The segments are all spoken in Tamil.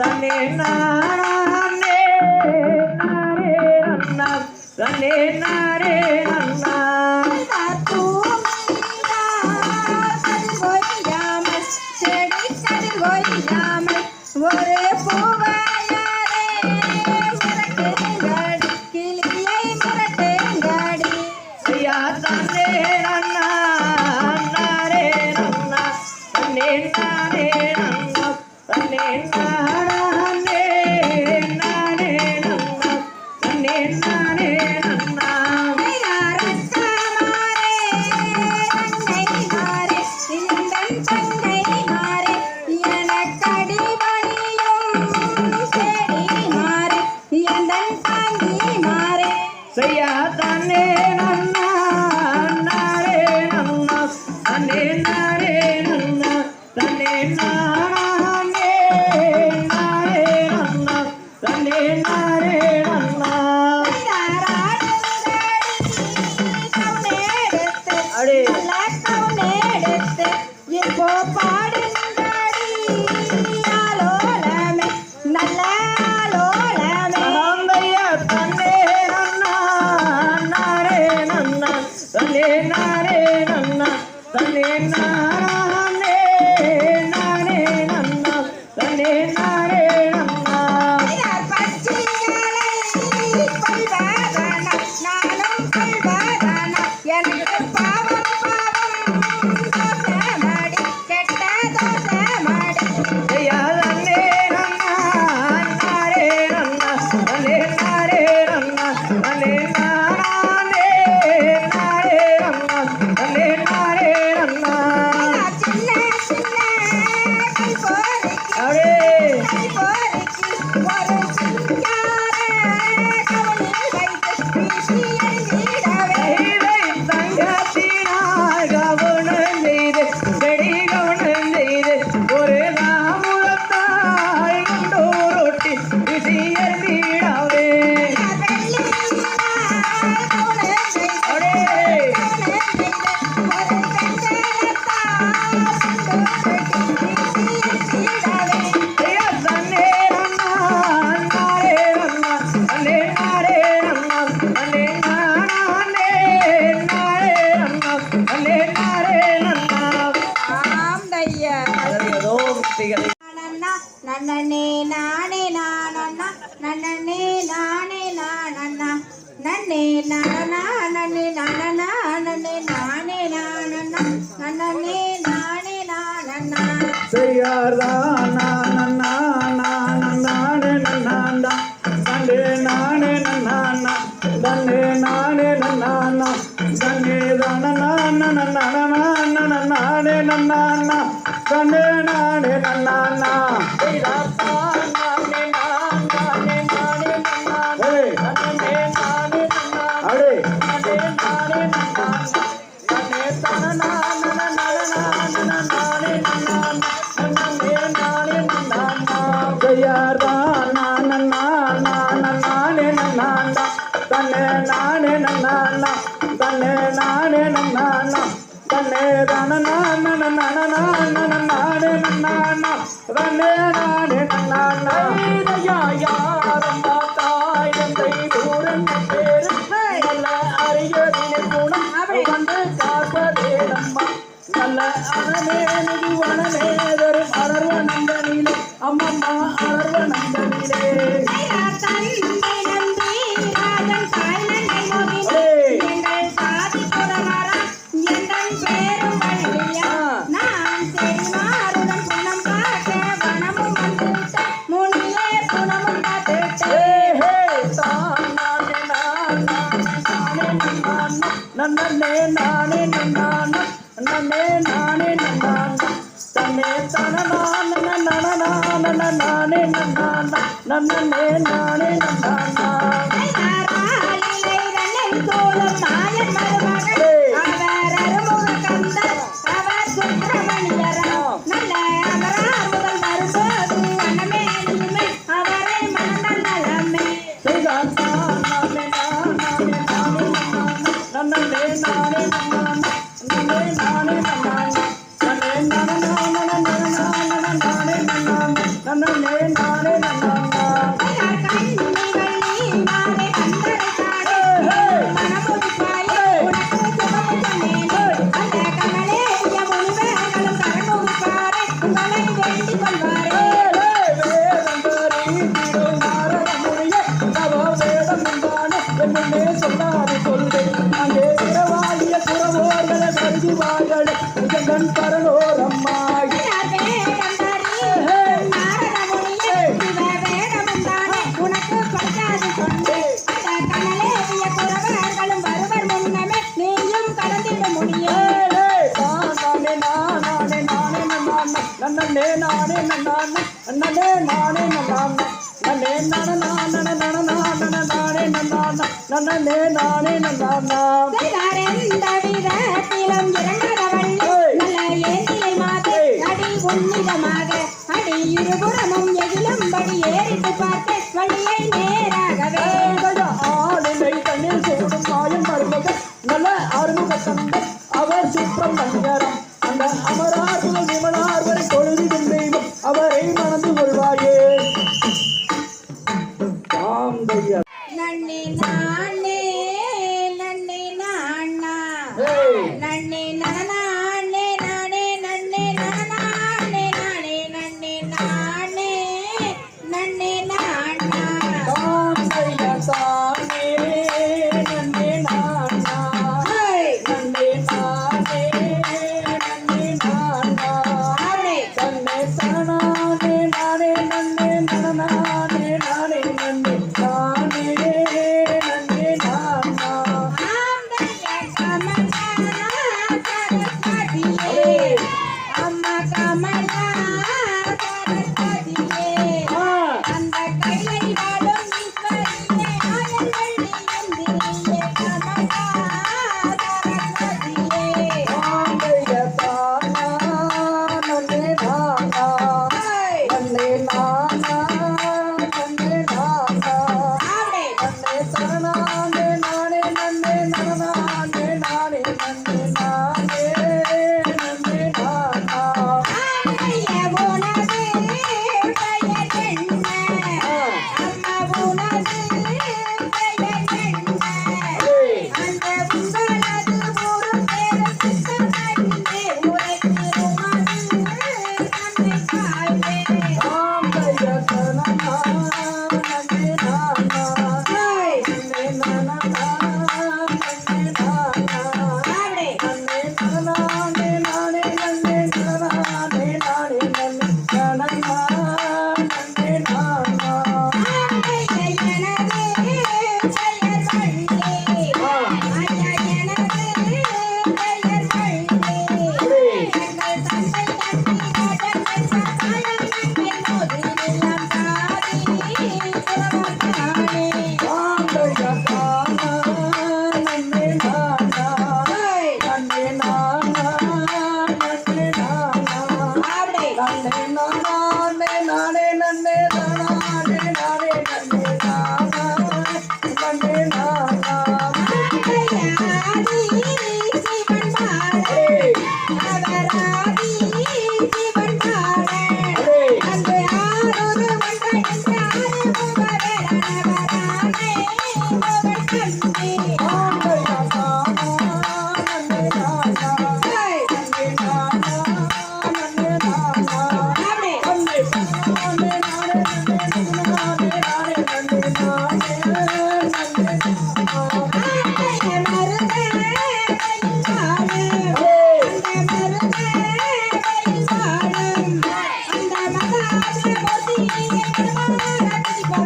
sane na re নারা நானே நானே நானா செய்யார் தான் நானா நானே நானா தன்னே நானே நானா தன்னே நானே நானா தன்னே நானே நானா நானே நானா நல்ல அறமே நிதி வனமே தன்னே நானே நன்னான். தன்னே தனனான நன்னனான நானே நன்னான். நன்னே நானே நன்னான். கோலம் நாயன் நன்னே நானே நன்னா வீரத்திலும் இறங்காதவள் நல்ல ஏந்திரை மாதே அடி உன்னிதமாக அடி இருபுறமும் எதிலும்படி ஏறிட்டு பார்த்து வழியை ஐயா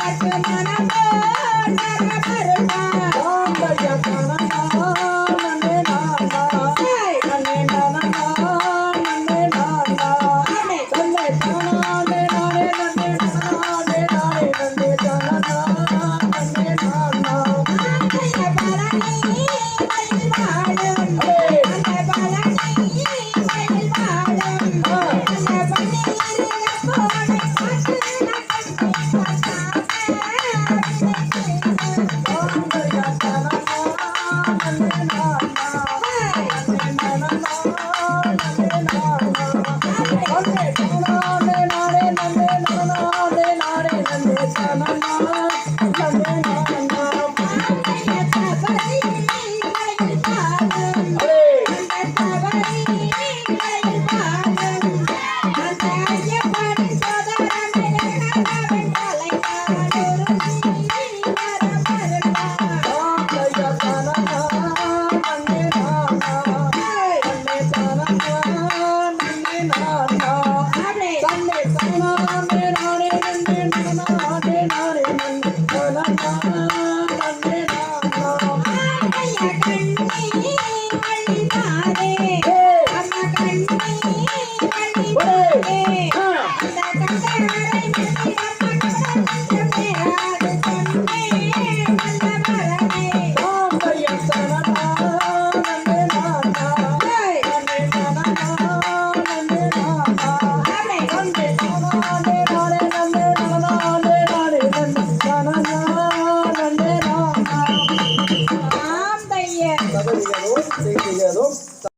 Thank you. Thank you.